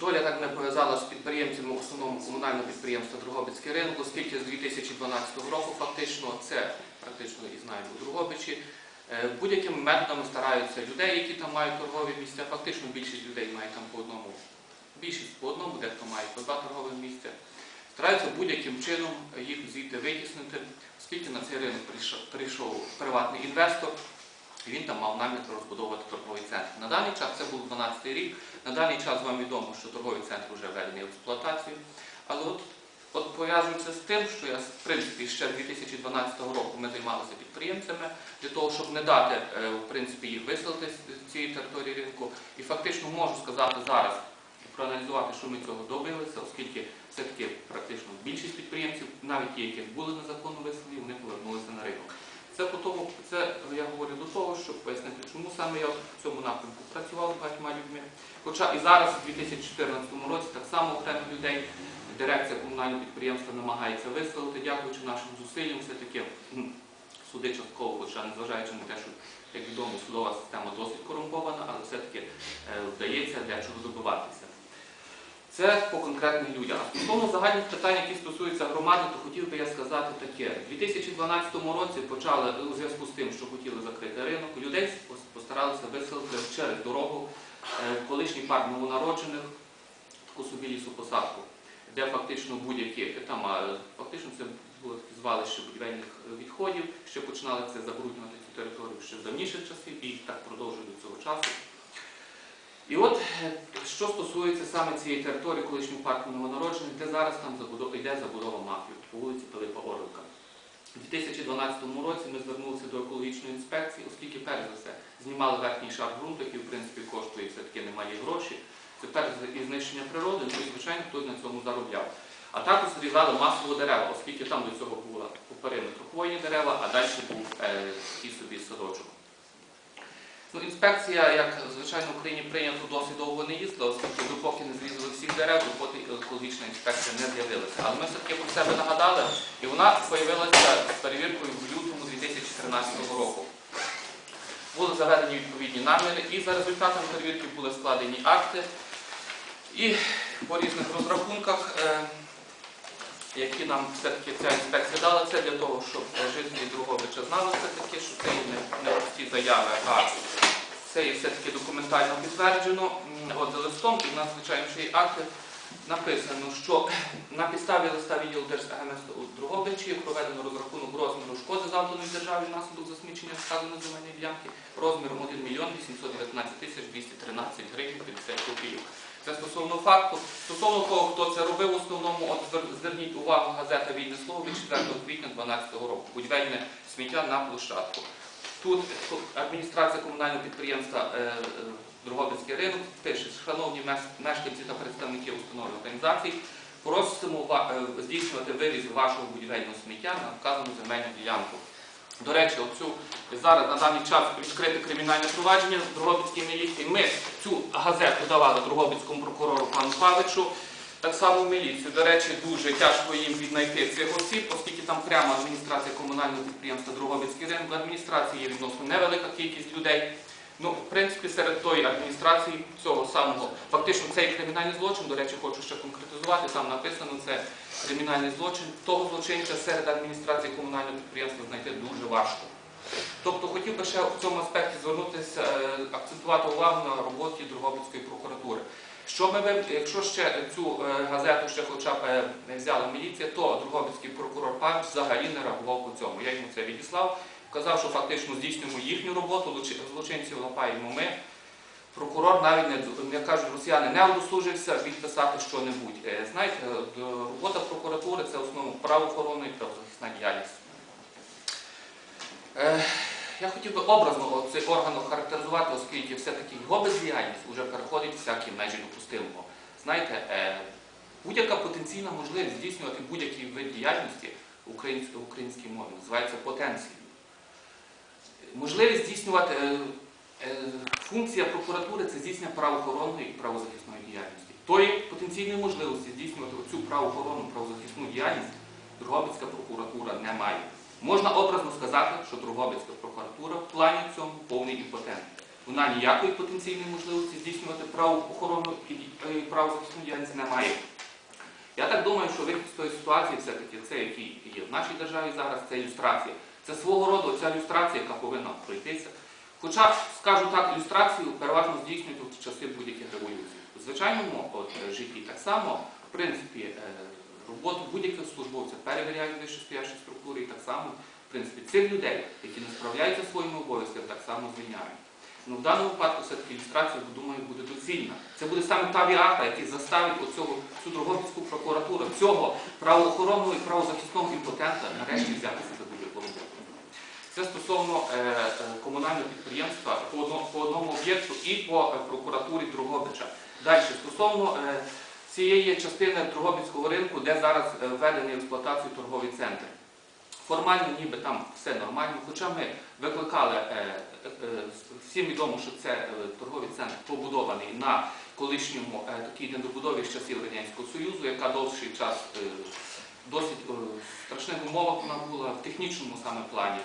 доля так не пов'язала з підприємцями в основному комунального підприємства Дрогобицький ринок, оскільки з 2012 року фактично це практично і знаємо у Дрогобичі. е, Будь-якими методами стараються людей, які там мають торгові місця. Фактично більшість людей має там по одному, більшість по одному, дехто має по два торгових місця. Стараються будь-яким чином їх звідти витіснити, оскільки на цей ринок прийшов приватний інвестор, і він там мав намір розбудовувати торговий центр. На даний час це був 12 рік. На даний час вам відомо, що торговий центр вже введений в експлуатацію. Але от, от пов'язується з тим, що я, в принципі, ще з 2012 року ми займалися підприємцями для того, щоб не дати е, в принципі, їх виселити з цієї території ринку. І фактично можу сказати зараз, проаналізувати, що ми цього добилися, оскільки все-таки практично більшість підприємців, навіть ті, які були незаконно виселені, вони повернулися на ринок. Це по тому, це я говорю до того, щоб пояснити, чому саме я в цьому напрямку працював з багатьма людьми. Хоча і зараз, у 2014 році, так само окремих людей дирекція комунального підприємства намагається виселити, дякуючи нашим зусиллям, все-таки суди частково, хоча незважаючи на те, що, як відомо, судова система досить корумпована, але все-таки е, вдається дечого добиватися. Це по конкретних людях. А стосовно загальних питань, які стосуються громади, то хотів би я сказати таке. У 2012 році почали у зв'язку з тим, що хотіли закрити ринок, людей постаралися виселити через дорогу е, в колишній парк новонароджених, таку собі лісопосадку, де фактично будь-які там фактично це було таке звалище будівельних е, відходів, що починали це забруднювати цю територію ще з давніших часів і так продовжують до цього часу. І от е, що стосується саме цієї території колишнього парку новонароджених, де зараз там забудова, йде забудова мафію по вулиці Пилипа Орлика. У 2012 році ми звернулися до екологічної інспекції, оскільки перш за все знімали верхній шар ґрунту, який в принципі коштує все-таки немалі гроші. Це перш і знищення природи, ну і звичайно хтось на цьому заробляв. А також зрізали масово дерева, оскільки там до цього була по периметру хвойні дерева, а далі був е, такий собі садочок. Ну, інспекція, як звичайно в Україні прийнято, досить довго не їздила, оскільки допоки не зрізали всіх дерев, допоки екологічна інспекція не з'явилася. Але ми все-таки про себе нагадали, і вона з'явилася з перевіркою в лютому 2013 року. Були заведені відповідні наміри, і за результатами перевірки були складені акти. І по різних розрахунках, е, які нам все-таки ця інспекція дала, це для того, щоб жителі Другобича знали все-таки, що це не, не прості заяви, а це є все-таки документально підтверджено. От за листом, і в нас, звичайно, акти, написано, що на підставі листа відділу Держагентства у Другобичі проведено розрахунок розміру шкоди завданої державі внаслідок засмічення сказаної земельної ділянки розміром 1 мільйон 819 тисяч 213 гривень 50 копійок. Це стосовно факту. Стосовно того, хто це робив в основному, от зверніть увагу газета Вільне слово від 4 квітня 2012 року. Будівельне сміття на площадку. Тут адміністрація комунального підприємства е, е, ринок пише, шановні меш- мешканці та представники установ і організацій, просимо е, здійснювати вивіз вашого будівельного сміття на вказану земельну ділянку. До речі, оцю зараз на даний час відкрите кримінальне провадження з Дрогобицької міліції. Ми цю газету давали Дрогобицькому прокурору пану Павичу. Так само міліцію. До речі, дуже тяжко їм віднайти цих осіб, оскільки там прямо адміністрація комунального підприємства Дрогобицький ринок. Адміністрації є відносно невелика кількість людей. Ну, в принципі, серед тої адміністрації цього самого, фактично цей кримінальний злочин, до речі, хочу ще конкретизувати, там написано, це кримінальний злочин. Того злочинця серед адміністрації комунального підприємства знайти дуже важко. Тобто хотів би ще в цьому аспекті звернутися, е, акцентувати увагу на роботі Дрогобицької прокуратури. Що ми якщо ще цю е, газету ще хоча б е, не взяла міліція, то Дрогобицький прокурор Павич взагалі не реагував по цьому. Я йому це відіслав, казав, що фактично здійснюємо їхню роботу, злочинців лапаємо ми. Прокурор навіть не як кажуть, росіяни не удосужився відписати що-небудь. Е, Знаєте, робота прокуратури це основно правоохоронна і правозахисна діяльність. Я хотів би образно цей орган охарактеризувати, оскільки все-таки його бездіяльність вже переходить всякі межі допустимого. Знаєте, е, будь-яка потенційна можливість здійснювати будь-який вид діяльності української українській мові називається потенцією. Можливість здійснювати е, е, функція прокуратури це здійснення правоохоронної і правозахисної діяльності. Тої потенційної можливості здійснювати цю правоохоронну правозахисну діяльність Дрогобицька прокуратура не має. Можна образно сказати, що Дрогобицька прокуратура в плані цьому повний імпотент. Вона ніякої потенційної можливості здійснювати правоохоронну і е, правозахисну діяльність не має. Я так думаю, що вихід з тої ситуації все-таки це, який є в нашій державі зараз, це ілюстрація. Це свого роду ця ілюстрація, яка повинна пройтися. Хоча, скажу так, ілюстрацію переважно здійснюють в часи будь-яких революцій. В звичайному е, житті так само, в принципі, е, роботу будь-яких службовців перевіряють вищестоящі структури і так само, в принципі, цих людей, які не справляються своїми обов'язками, так само звільняють. Ну, в даному випадку все-таки ілюстрація, думаю, буде доцільна. Це буде саме та віата, який заставить оцього цю Дрогобицьку прокуратуру, цього правоохоронного і правозахисного імпотента нарешті взятися за будь-яку роботу. Це стосовно е, е, комунального підприємства по, одно- по одному об'єкту і по е, прокуратурі Дрогобича. Далі, стосовно е, цієї частини Дрогобицького ринку, де зараз е, введений в експлуатацію торговий центр. Формально ніби там все нормально, хоча ми викликали, е, е, всім відомо, що це торговий центр побудований на колишньому такій недобудові з часів Радянського Союзу, яка довший час досить страшних умовах вона була в технічному саме плані.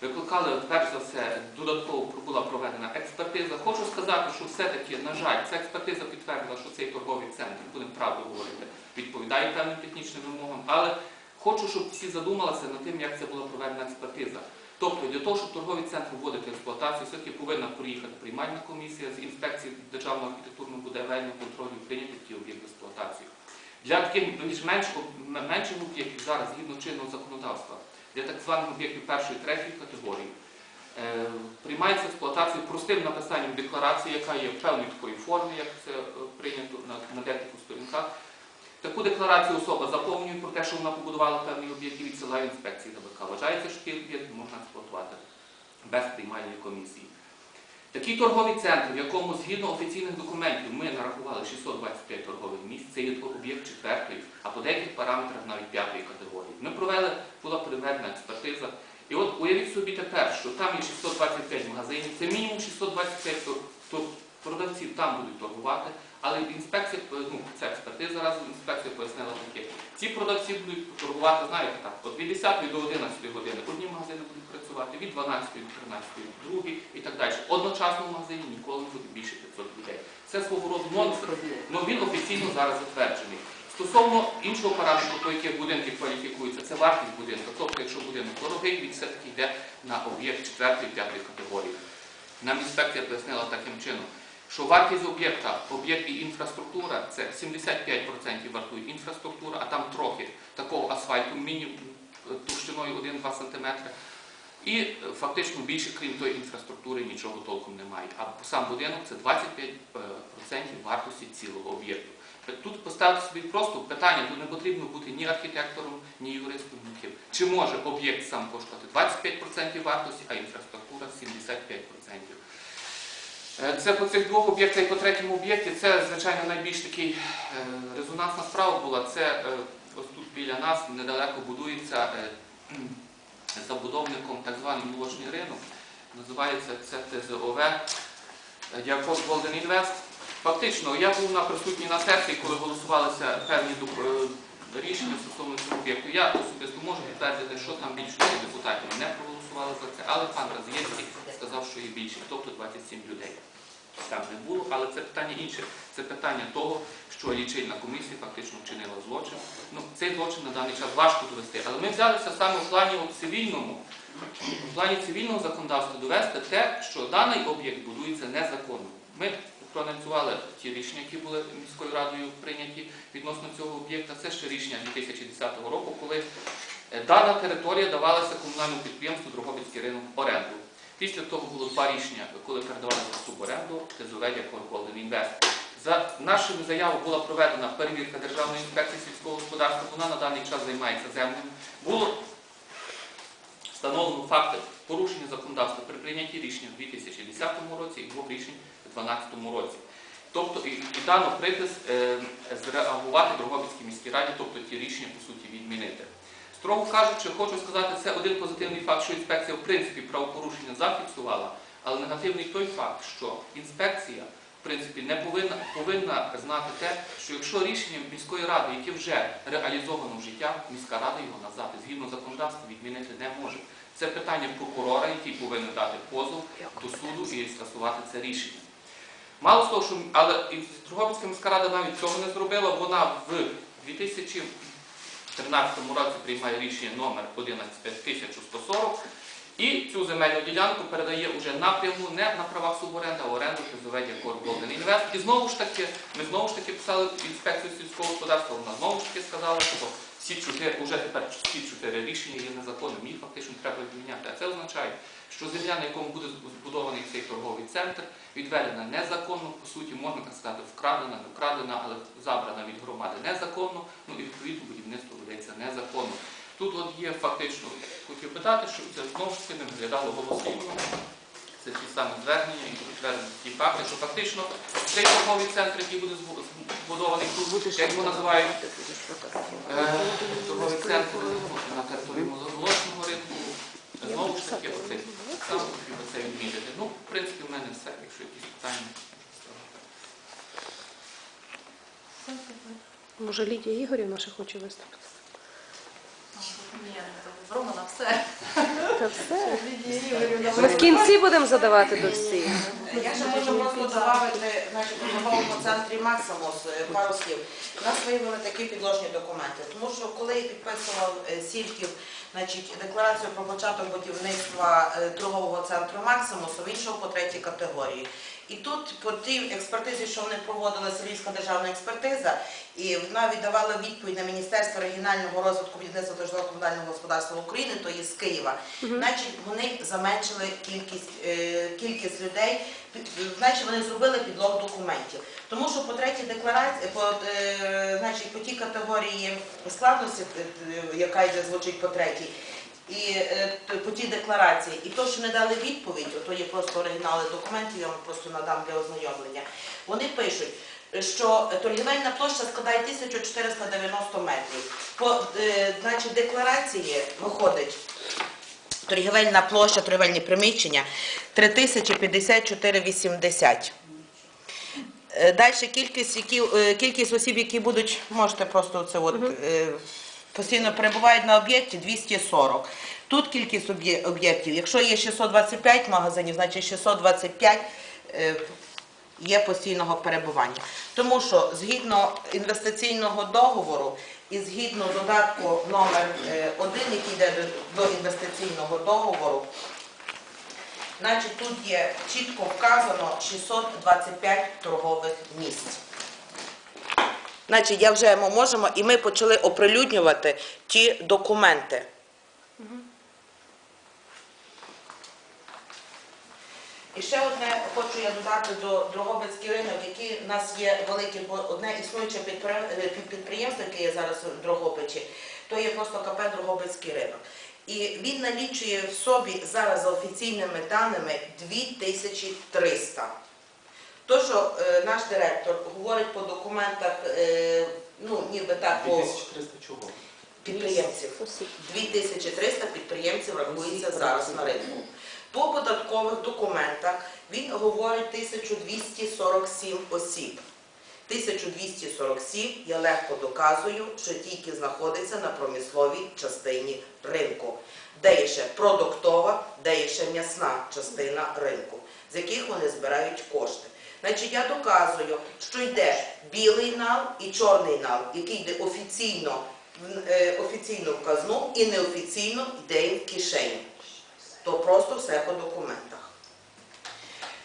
Викликали, перш за все, додатково була проведена експертиза. Хочу сказати, що все-таки, на жаль, ця експертиза підтвердила, що цей торговий центр, будемо правду говорити, відповідає певним технічним вимогам, але хочу, щоб всі задумалися над тим, як це була проведена експертиза. Тобто для того, щоб торговий центр вводити в експлуатацію, все-таки повинна приїхати приймальна комісія з інспекції Державного архітектурного будівельного контролю і прийняти ті об'єкти експлуатацію. Для таких більш-менш менших об'єктів зараз, згідно чинного законодавства, для так званих об'єктів першої третьої категорії, е, приймається експлуатацію простим написанням декларації, яка є в певній такої формі, як це е, прийнято на, декількох сторінках. Таку декларацію особа заповнює про те, що вона побудувала певний об'єкт і відсилає інспекції ДБК. Вважається, що такий об'єкт можна експлуатувати без приймальної комісії. Такий торговий центр, в якому згідно офіційних документів ми нарахували 625 торгових місць, це є об'єкт четвертої, а по деяких параметрах навіть п'ятої категорії. Ми провели, була проведена експертиза. І от уявіть собі тепер, що там є 625 магазинів, це мінімум 625 тор- тор- продавців там будуть торгувати, але інспекція, е, ну, ця експертиза разом з інспекцією пояснила таке. Ці продавці будуть торгувати, знаєте, так, от від 10 до 11 години одні магазини будуть працювати, від 12 до 13 другі і так далі. Одночасно в магазині ніколи не буде більше 500 людей. Це свого роду монстр, але він офіційно зараз затверджений. Стосовно іншого параметру, по яких будинки кваліфікуються, це вартість будинку. Тобто, якщо будинок дорогий, він все-таки йде на об'єкт 4-5 категорії. Нам інспекція пояснила таким чином, що вартість об'єкта, об'єкт і інфраструктура це 75% вартує інфраструктура, а там трохи такого асфальту, мінімум е, товщиною 1-2 см. І е, фактично більше, крім тої інфраструктури, нічого толком немає. А сам будинок це 25% вартості цілого об'єкту. Тут поставити собі просто питання, тут не потрібно бути ні архітектором, ні юристом, ніким. Чи може об'єкт сам коштувати 25% вартості, а інфраструктура 75%? Е, Це по цих двох об'єктах і по третьому об'єкті. Це, звичайно, найбільш такий е, резонансна справа була. Це е, ось тут біля нас недалеко будується забудовником так званий молочний ринок. Називається це ТЗОВ Дяков Голден Інвест. Фактично, я був на присутній на сесії, коли голосувалися певні рішення стосовно цього об'єкту. Я особисто можу підтвердити, що там більшість депутатів не проголосували за це, але пан Разєвський сказав, що є більше, тобто 27 людей. Там не було, але це питання інше. Це питання того, що лічильна комісія фактично вчинила злочин. Ну, цей злочин на даний час важко довести, але ми взялися саме в плані цивільному, в плані цивільного законодавства довести те, що даний об'єкт будується незаконно. Ми проаналізували ті рішення, які були міською радою прийняті відносно цього об'єкта. Це ще рішення 2010 року, коли е, дана територія давалася комунальному підприємству Дрогобицький ринок оренду. Після того було два рішення, коли передавали в суборенду як Голден Інвест. За нашою заявою була проведена перевірка Державної інспекції сільського господарства. Вона на даний час займається землею. Було встановлено факти порушення законодавства при прийнятті рішення в 2010 році і двох рішень у 2012 році. Тобто і, і дано припис е, зреагувати Дрогобицькій міській раді, тобто ті рішення по суті відмінити. Строго кажучи, хочу сказати, це один позитивний факт, що інспекція в принципі правопорушення зафіксувала, але негативний той факт, що інспекція в принципі не повинна повинна знати те, що якщо рішенням міської ради, яке вже реалізовано в життя, міська рада його назад згідно законодавства відмінити не може. Це питання прокурора, який повинен дати позов до суду і скасувати це рішення. Мало того, що але і міська рада навіть цього не зробила. Вона в 2013 році приймає рішення номер 11140 і цю земельну ділянку передає уже напряму не на правах суборенди, а оренду Хизоведя Корболден Інвест. І знову ж таки, ми знову ж таки писали інспекцію сільського господарства, вона знову ж таки сказала, що всі чотири, уже тепер всі чотири рішення є незаконними, їх фактично треба відміняти. А це означає, що земля, на якому буде збудований цей торговий центр, відведена незаконно, по суті, можна так сказати, вкрадена, не вкрадена, але забрана від громади незаконно, ну і відповідно будівництво ведеться незаконно. Тут от є фактично, хотів питати, щоб це знову ж таки не виглядало голослівно. Це ті самі звернення і підтверджені ті факти, що фактично цей торговий центр, який буде збудований тут, як його називають, е, торговий центр на території молочного ринку, знову ж таки, оцей само хотів би це відмітити. Ну, в принципі, в мене все, якщо якісь питання. Може, Лідія Ігорівна ще хоче виступити? Ні, Романа все. Та все. Ми в кінці будемо задавати до всіх. Я ще можу просто додати значить, у торговому центрі Максимус е, пару слів. У нас виявили такі підложні документи, тому що коли я підписував е, Сільків значить, декларацію про початок будівництва е, торгового центру Максимусу, він йшов по третій категорії. І тут по тій експертизі, що вони проводили Сирійська державна експертиза, і вона віддавала відповідь на Міністерство регіонального розвитку будівництва та житлово-комунального господарства України, то є з Києва. Значить, вони заменшили кількість, е, кількість людей, під- значить, вони зробили підлог документів. Тому що по третій декларації, по, е, значить, по тій категорії складності, е, е, яка йде звучить по третій, і е, т- по тій декларації, і то, що не дали відповідь, то є просто оригінали документів, я вам просто надам для ознайомлення. Вони пишуть, що торгівельна площа складає 1490 метрів. По е, значить, декларації виходить торгівельна площа, торгівельні приміщення 3054,80. Е, Далі кількість, які, е, кількість осіб, які будуть, можете просто це от, е, постійно перебувають на об'єкті 240. Тут кількість об'єктів, якщо є 625 магазинів, значить 625 е, є постійного перебування. Тому що згідно інвестиційного договору і згідно додатку номер 1, який йде до- до інвестиційного договору, Значить, тут є чітко вказано 625 торгових місць. Значить, як вже ми можемо, і ми почали оприлюднювати ті документи. І ще одне хочу я додати до Дрогобицький ринок, який у нас є великий, бо одне існуюче е, під- підприємство, яке є зараз в Дрогобичі, то є просто КП Дрогобицький ринок. І він налічує в собі зараз за офіційними даними 2300. То, що е, наш директор говорить по документах, е, ну ніби так по 2300 чого? підприємців. 2300 підприємців рахується зараз на ринку. По податкових документах він говорить 1247 осіб. 1247 я легко доказую, що тільки знаходиться на промисловій частині ринку, де є ще продуктова, де є ще м'ясна частина ринку, з яких вони збирають кошти. Значить, я доказую, що йде білий нал і чорний нал, який йде офіційно е, офіційно в казну і неофіційно йде в кишені. То просто все по документах.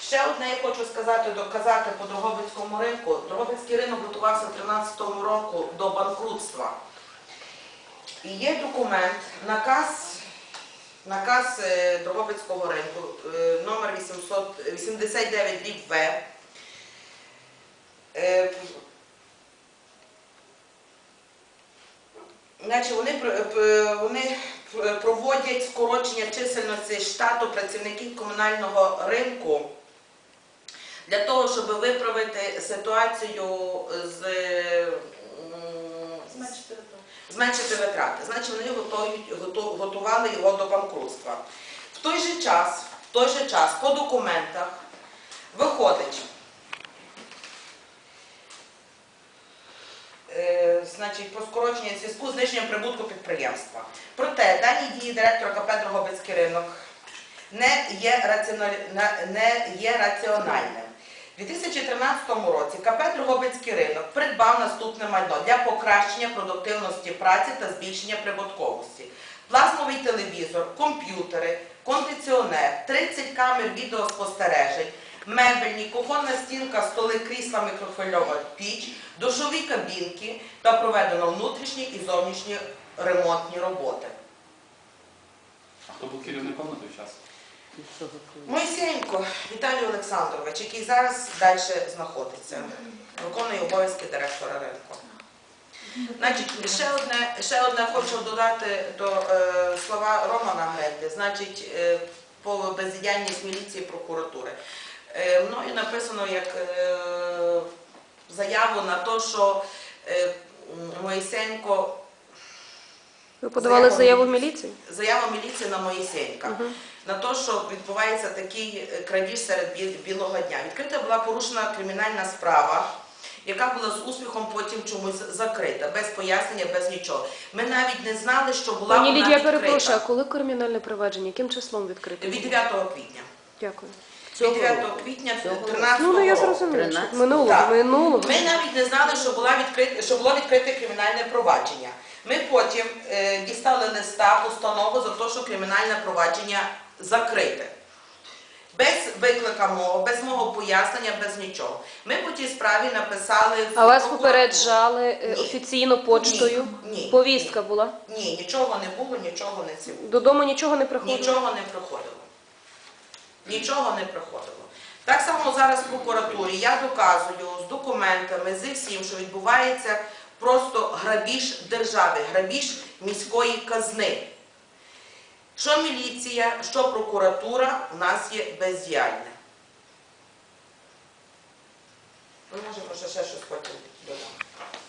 Ще одне я хочу сказати, доказати по Дрогобицькому ринку. Дрогобицький ринок готувався в 2013 року до банкрутства. І є документ, наказ, наказ е, Дрогобицького ринку, е, номер 800, 89 дріб В. Е, Значить, вони, вони проводять скорочення чисельності штату працівників комунального ринку для того, щоб виправити ситуацію з м, зменшити витрати. Значить, вони готують, готували його до банкрутства. В той же час, в той же час по документах виходить, значить, про скорочення зв'язку з зниженням прибутку підприємства. Проте дані дії директора КП Дрогобицький ринок не є, на- не є раціональним. У 2013 році КП Дрогобицький ринок придбав наступне майно для покращення продуктивності праці та збільшення прибутковості. Плазмовий телевізор, комп'ютери, кондиціонер, 30 камер відеоспостережень, мебельні, кухонна стінка, столи, крісла, мікрохвильова піч, душові кабінки та проведено внутрішні і зовнішні ремонтні роботи. Хто був керівником на той час? Моїсеєнко Віталій Олександрович, який зараз далі знаходиться, виконує обов'язки директора ринку. Значить, ще одне, ще одне хочу додати до е, слова Романа Гренди, значить, е, по бездіяльність міліції і прокуратури. Е, мною написано як е, заяву на те, що е, м, Моїсеєнко Ви подавали заяву в міліцію? заява міліції на Моїсеєнка Мгм. на те, що відбувається такий крадіж серед білого дня. Відкрита була порушена кримінальна справа, яка була з успіхом потім чомусь закрита, без пояснення, без нічого. Ми навіть не знали, що була Пані вона Лідія, відкрита. перепрошую, а коли кримінальне провадження? Яким числом відкрите? Від 9 квітня. Дякую. Від 9 квітня 13 Ну, ну я зрозуміла, що 13. минулого, Так. минулого. Ми навіть не знали, що, була відкрита, що було відкрите кримінальне провадження. Ми потім е, дістали листа, постанову за те, що кримінальне провадження закрите. Без виклика мого, без мого пояснення, без нічого. Ми по тій справі написали. в А вас прокуратуру. попереджали е, Ні. офіційно почтою? Ні, ні, Повістка була? Ні, нічого не було, нічого не ціло. Додому нічого не приходило? Нічого не проходило. Нічого не проходило. Так само зараз в прокуратурі я доказую з документами, зі всім, що відбувається просто грабіж держави, грабіж міської казни. Що міліція, що прокуратура у нас є бездіяльне. Ми можемо ще щось потім додати.